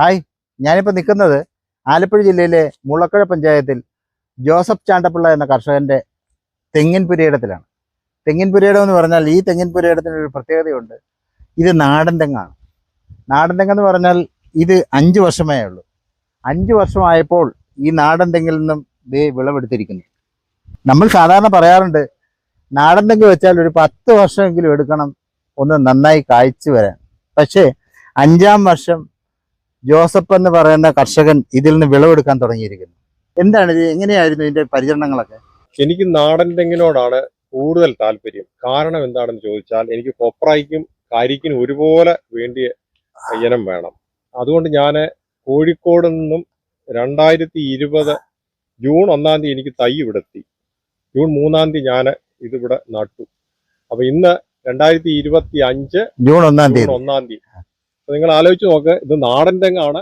Hi ഞാനിപ്പോൾ നിൽക്കുന്നത് ആലപ്പുഴ ജില്ലയിലെ മുളക്കഴ പഞ്ചായത്തിൽ ജോസഫ് ചാണ്ടപ്പിള്ള എന്ന കർഷകന്റെ തെങ്ങിൻ പുരയിടത്തിലാണ്. തെങ്ങിൻ പുരയിടം എന്ന് പറഞ്ഞാൽ ഈ തെങ്ങിൻ പുരയിടത്തിനൊരു പ്രത്യേകതയുണ്ട്. ഇത് നാടൻ തെങ്ങാണ്. നാടൻ തെങ്ങെന്ന് പറഞ്ഞാൽ ഇത് അഞ്ച് വർഷമേ ഉള്ളൂ. അഞ്ച് വർഷമായപ്പോൾ ഈ നാടൻ തെങ്ങിൽ നിന്നും ദേ വിളവെടുത്തിരിക്കുന്നു. നമ്മൾ സാധാരണ പറയാറുണ്ട് നാടൻ തെങ്ങ് വെച്ചാൽ ഒരു പത്ത് വർഷമെങ്കിലും എടുക്കണം ഒന്ന് നന്നായി കായ്ച്ചു വരാൻ. പക്ഷേ അഞ്ചാം വർഷം ജോസഫ് എന്ന് പറയുന്ന കർഷകൻ ഇതിൽ നിന്ന് വിളവെടുക്കാൻ തുടങ്ങിയിരിക്കുന്നു. എന്താണ് ഇത്? എങ്ങനെയായിരുന്നു ഇതിന്റെ പരിചരണങ്ങളൊക്കെ? എനിക്ക് നാടൻ തെങ്ങിനോടാണ് കൂടുതൽ താല്പര്യം. കാരണം എന്താണെന്ന് ചോദിച്ചാൽ എനിക്ക് കൊപ്രായിക്കും കരിക്കിനും ഒരുപോലെ വേണ്ടിയ ഇനം വേണം. അതുകൊണ്ട് ഞാൻ കോഴിക്കോട് നിന്നും രണ്ടായിരത്തി ഇരുപത് ജൂൺ ഒന്നാം തീയതി എനിക്ക് തൈ ഇവിടെ ജൂൺ മൂന്നാം തീയതി ഞാൻ ഇതിവിടെ നട്ടു. അപ്പൊ ഇന്ന് രണ്ടായിരത്തി ഇരുപത്തി അഞ്ച് ജൂൺ ഒന്നാം തീയതി. ഒന്നാം തീയതി. നിങ്ങൾ ആലോചിച്ച് നോക്ക് ഇത് നാടൻ തെങ്ങാണ്.